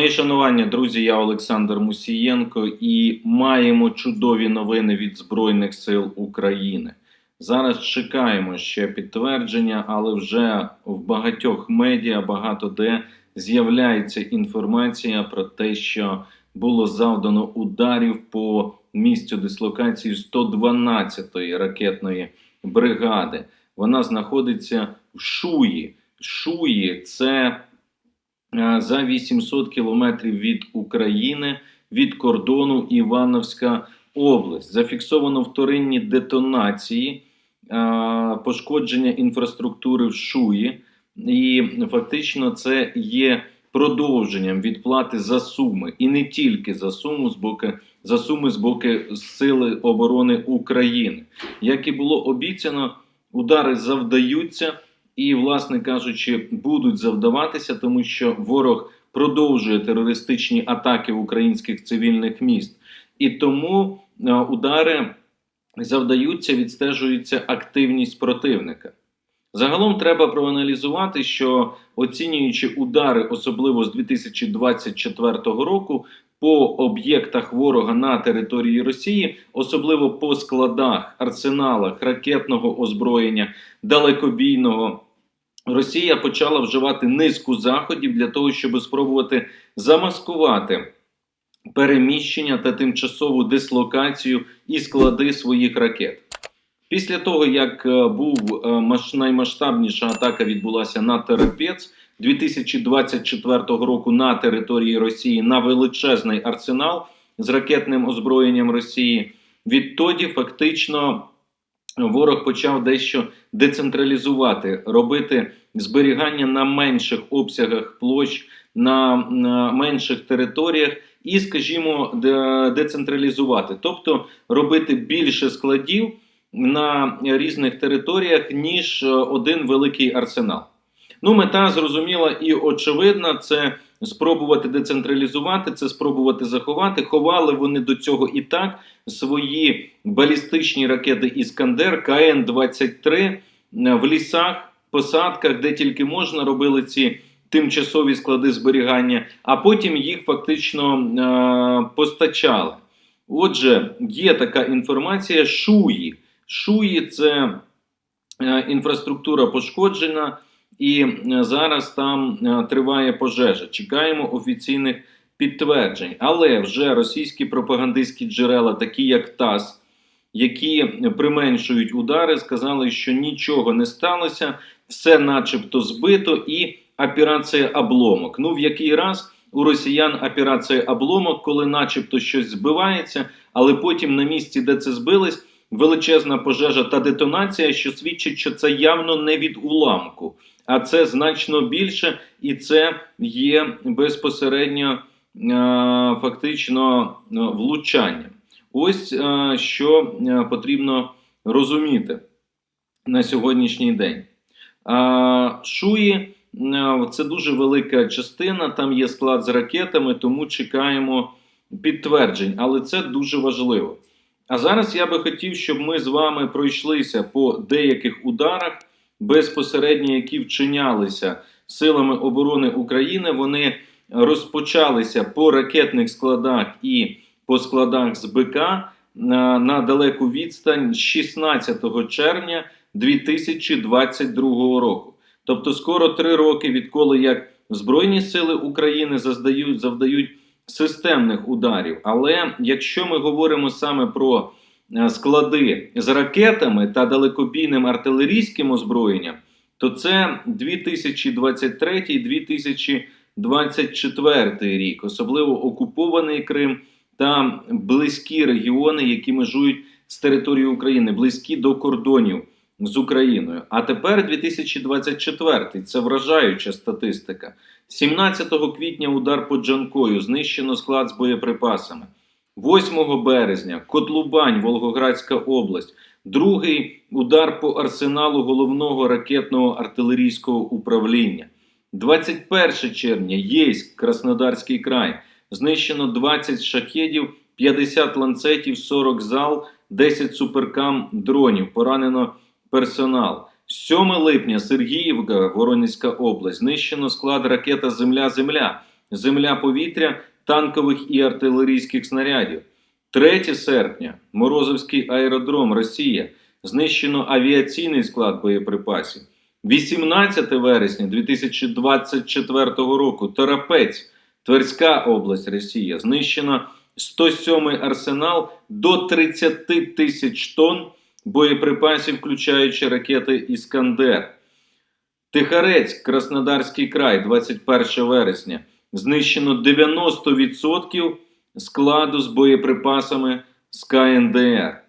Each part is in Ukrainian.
Мої шанування, друзі, я Олександр Мусієнко і маємо чудові новини від Збройних сил України. Зараз чекаємо ще підтвердження, але вже в багатьох медіа багато де з'являється інформація про те, що було завдано ударів по місцю дислокації 112-ї ракетної бригади. Вона знаходиться в Шуї. Шуї це за 800 кілометрів від України, від кордону Івановська область. Зафіксовано вторинні детонації, е, пошкодження інфраструктури в Шуї, і фактично це є продовженням відплати за суми, і не тільки за суму з боку за суми з боку Сили оборони України. Як і було обіцяно, удари завдаються і, власне кажучи, будуть завдаватися, тому що ворог продовжує терористичні атаки українських цивільних міст. І тому е, удари завдаються, відстежується активність противника. Загалом треба проаналізувати, що оцінюючи удари, особливо з 2024 року, по об'єктах ворога на території Росії, особливо по складах, арсеналах ракетного озброєння, далекобійного, Росія почала вживати низку заходів для того, щоб спробувати замаскувати переміщення та тимчасову дислокацію і склади своїх ракет. Після того, як е, був е, наймасштабніша атака відбулася на Терапець 2024 року на території Росії на величезний арсенал з ракетним озброєнням Росії, відтоді фактично ворог почав дещо децентралізувати, робити зберігання на менших обсягах площ, на, менших територіях. І, скажімо, децентралізувати, тобто робити більше складів на різних територіях, ніж е, один великий арсенал. Ну, мета зрозуміла і очевидна: це спробувати децентралізувати, це спробувати заховати. Ховали вони до цього і так свої балістичні ракети Іскандер КН-23 е, в лісах, посадках, де тільки можна, робили ці тимчасові склади зберігання, а потім їх фактично е- постачали. Отже, є така інформація. Шуї. Шуї це е, інфраструктура пошкоджена, і е, зараз там е, триває пожежа. Чекаємо офіційних підтверджень. Але вже російські пропагандистські джерела, такі як ТАСС, які применшують удари, сказали, що нічого не сталося, все начебто збито, і операція обломок. Ну, в який раз у росіян операція обломок, коли начебто щось збивається, але потім на місці, де це збилось, величезна пожежа та детонація, що свідчить, що це явно не від уламку, а це значно більше, і це є безпосередньо е, фактично е, влучанням. Ось е, що потрібно розуміти на сьогоднішній день. Шуї це дуже велика частина, там є склад з ракетами, тому чекаємо підтверджень, але це дуже важливо. А зараз я би хотів, щоб ми з вами пройшлися по деяких ударах, безпосередньо які вчинялися силами оборони України. Вони розпочалися по ракетних складах і по складах з БК на далеку відстань 16 червня 2022 року. Тобто, скоро три роки, відколи як Збройні сили України заздають, завдають системних ударів. Але якщо ми говоримо саме про е, склади з ракетами та далекобійним артилерійським озброєнням, то це 2023-2024 рік, особливо окупований Крим та близькі регіони, які межують з територією України, близькі до кордонів з Україною. А тепер 2024 це вражаюча статистика. 17 квітня удар по Джанкою знищено склад з боєприпасами. 8 березня Котлубань, Волгоградська область. Другий удар по арсеналу головного ракетного артилерійського управління. 21 червня Єйськ, Краснодарський край. Знищено 20 шахедів, 50 ланцетів, 40 зал, 10 суперкам дронів. Поранено персонал. 7 липня Сергіївка, Воронезька область. Знищено склад ракета Земля-Земля. земля-повітря танкових і артилерійських снарядів. 3 серпня Морозовський аеродром Росія знищено авіаційний склад боєприпасів. 18 вересня 2024 року Торопець, Тверська область Росія знищено 107-й арсенал до 30 тисяч тонн боєприпасів, включаючи ракети Іскандер. Тихарець, Краснодарський край, 21 вересня. Знищено 90% складу з боєприпасами з КНДР.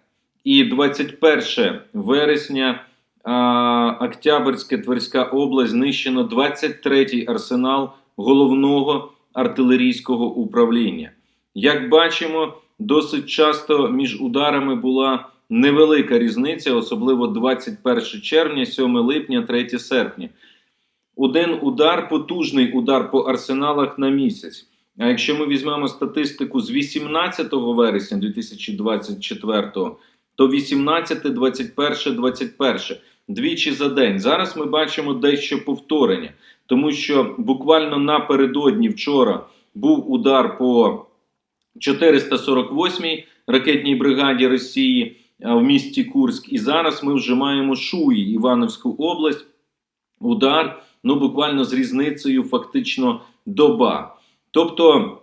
І 21 вересня а, Октябрьська Тверська область знищено 23-й арсенал головного артилерійського управління. Як бачимо, досить часто між ударами була невелика різниця, особливо 21 червня, 7 липня, 3 серпня. Один удар, потужний удар по арсеналах на місяць. А якщо ми візьмемо статистику з 18 вересня 2024, то 18, 21, 21 двічі за день. Зараз ми бачимо дещо повторення, тому що буквально напередодні вчора був удар по 448-й ракетній бригаді Росії в місті Курськ. І зараз ми вже маємо Шуї, Івановську область. Удар, ну буквально з різницею фактично доба. Тобто,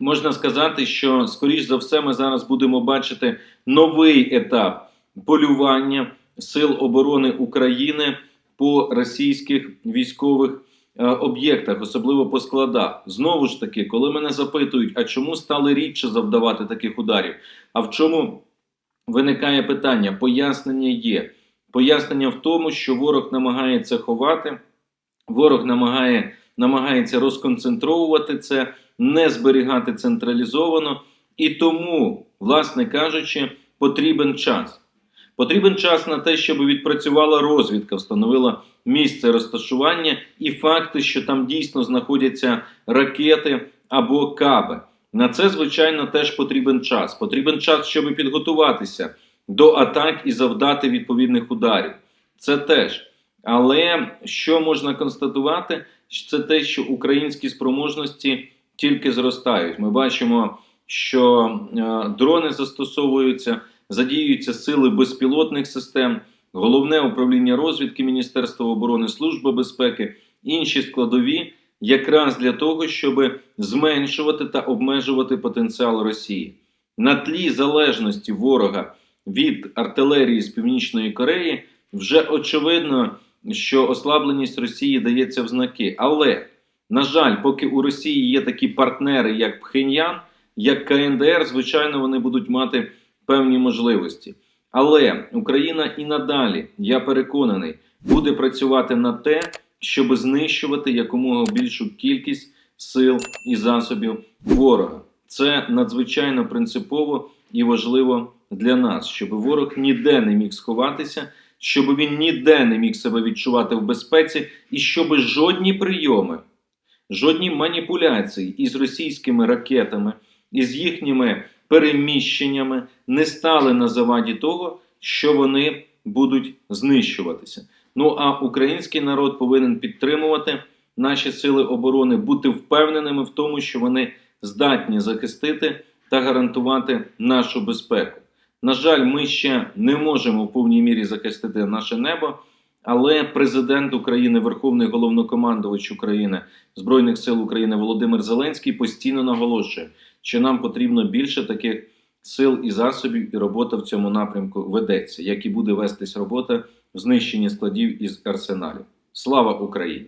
можна сказати, що, скоріш за все, ми зараз будемо бачити новий етап полювання Сил оборони України по російських військових е, об'єктах, особливо по складах. Знову ж таки, коли мене запитують, а чому стали рідше завдавати таких ударів? А в чому виникає питання? Пояснення є. Пояснення в тому, що ворог намагається ховати, ворог намагає, намагається розконцентровувати це, не зберігати централізовано, і тому, власне кажучи, потрібен час. Потрібен час на те, щоб відпрацювала розвідка, встановила місце розташування і факти, що там дійсно знаходяться ракети або каби. На це, звичайно, теж потрібен час. Потрібен час, щоб підготуватися до атак і завдати відповідних ударів. Це теж. Але що можна констатувати, це те, що українські спроможності тільки зростають. Ми бачимо, що е, дрони застосовуються, задіюються сили безпілотних систем, головне управління розвідки Міністерства оборони, Служба безпеки, інші складові, якраз для того, щоб зменшувати та обмежувати потенціал Росії на тлі залежності ворога від артилерії з Північної Кореї, вже очевидно, що ослабленість Росії дається в знаки. Але, на жаль, поки у Росії є такі партнери, як Пхеньян, як КНДР, звичайно, вони будуть мати певні можливості. Але Україна і надалі, я переконаний, буде працювати на те, щоб знищувати якомога більшу кількість сил і засобів ворога. Це надзвичайно принципово і важливо для нас, щоб ворог ніде не міг сховатися, щоб він ніде не міг себе відчувати в безпеці, і щоб жодні прийоми, жодні маніпуляції із російськими ракетами, із їхніми переміщеннями не стали на заваді того, що вони будуть знищуватися. Ну а український народ повинен підтримувати наші сили оборони, бути впевненими в тому, що вони здатні захистити та гарантувати нашу безпеку. На жаль, ми ще не можемо в повній мірі захистити наше небо, але президент України, Верховний головнокомандувач України Збройних сил України Володимир Зеленський постійно наголошує, що нам потрібно більше таких сил і засобів, і робота в цьому напрямку ведеться, як і буде вестись робота знищенні складів із арсеналів. Слава Україні!